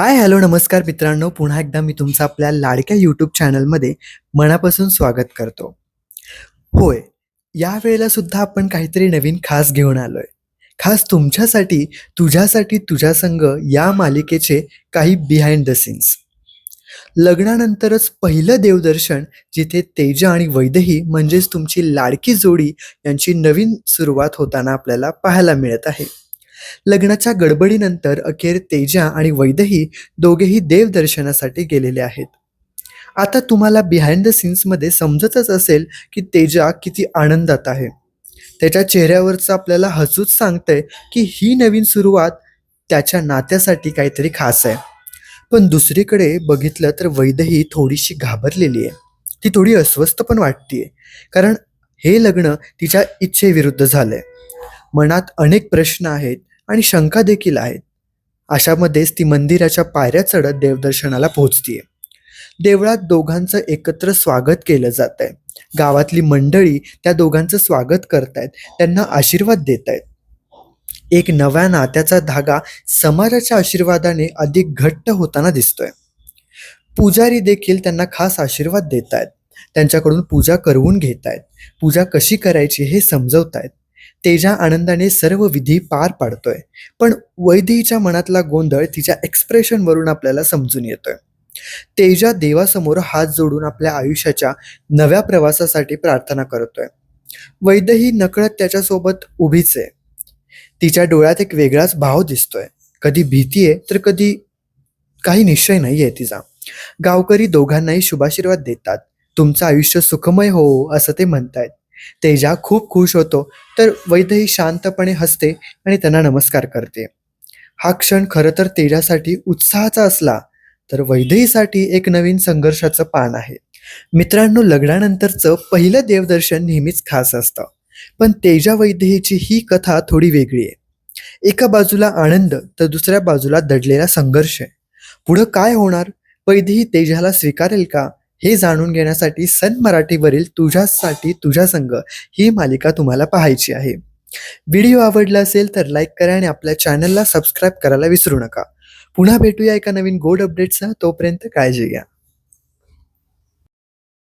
Hi hello नमस्कार मित्रांनो. पुन्हा एकदा मी तुमचं आपल्या लाडक्या यूट्यूब चॅनलमध्ये मनापासून स्वागत करतो. होय या वेळेला सुद्धा आपण काहीतरी नवीन खास घेऊन आलोय. खास तुमच्यासाठी तुझ्यासाठी तुझ्या संघ या मालिकेचे काही बिहाइंड द सीन्स लग्नानंतरच पहिलं देवदर्शन जिथे तेजा आणि वैदही म्हणजेच तुमची लाडकी जोडी यांची नवीन सुरुवात होताना आपल्याला पाहायला मिळत आहे. लग्नाच्या गडबडीनंतर अखेर तेजा आणि वैदही दोघेही देवदर्शनासाठी गेलेले आहेत. आता तुम्हाला बिहाइंड द सीन्समध्ये समजतच असेल की तेजा किती आनंदात आहे. त्याच्या चेहऱ्यावरचं आपल्याला हसूच सांगतंय की ही नवीन सुरुवात त्याच्या नात्यासाठी काहीतरी खास आहे. पण दुसरीकडे बघितलं तर वैदही थोडीशी घाबरलेली आहे. ती थोडी अस्वस्थ पण वाटतीये. कारण हे लग्न तिच्या इच्छेविरुद्ध झालंय. मनात अनेक प्रश्न आहेत. आणि शंका देखील आहेत. अशामध्येच ती मंदिराच्या पायऱ्या चढत देवदर्शनाला पोहोचतीये. देवळात दोघांचं एकत्र स्वागत केलं जात आहे गावातली मंडळी त्या दोघांचं स्वागत करतायत. त्यांना आशीर्वाद देत आहेत एक नव्या नात्याचा धागा समाजाच्या आशीर्वादाने अधिक घट्ट होताना दिसतोय. पुजारी देखील त्यांना खास आशीर्वाद देत आहेत त्यांच्याकडून पूजा करवून घेत आहेत पूजा कशी करायची हे समजवत आहेत तेजा आनंदाने सर्व विधी पार पाडतोय. पण वैदेहीच्या मनातला गोंधळ तिच्या एक्सप्रेशनवरून आपल्याला समजून येतोय. तेजा देवासमोर हात जोडून आपल्या आयुष्याच्या नव्या प्रवासासाठी प्रार्थना करतोय. वैदही नकळत त्याच्यासोबत उभीच आहे. तिच्या डोळ्यात एक वेगळाच भाव दिसतोय. कधी भीती आहे तर कधी काही निश्चय नाही आहे तिचा. गावकरी दोघांनाही शुभाशीर्वाद देतात. तुमचं आयुष्य सुखमय हो असं ते म्हणतायत. तेजा खूप खुश होतो. तर वैदही शांतपणे हसते आणि त्यांना नमस्कार करते. हा क्षण खरं तर तेजासाठी उत्साहाचा असला तर वैद्यहीसाठी एक नवीन संघर्षाचं पान आहे. मित्रांनो लग्नानंतरचं पहिलं देवदर्शन नेहमीच खास असतं. पण तेजा वैद्यहीची ही कथा थोडी वेगळी आहे. एका बाजूला आनंद तर दुसऱ्या बाजूला दडलेला संघर्ष आहे. पुढं काय होणार? वैदेही तेजाला स्वीकारेल का? हे जाणून घेण्यासाठी सन मराठीवरील तुझ्यासाठी तुझा संघ ही मालिका तुम्हाला पाहायची आहे. व्हिडिओ आवडला असेल तर लाईक करा आणि आपल्या चॅनलला सबस्क्राईब करायला विसरू नका. पुन्हा भेटूया एका नवीन गोड अपडेटसह. तोपर्यंत काळजी घ्या.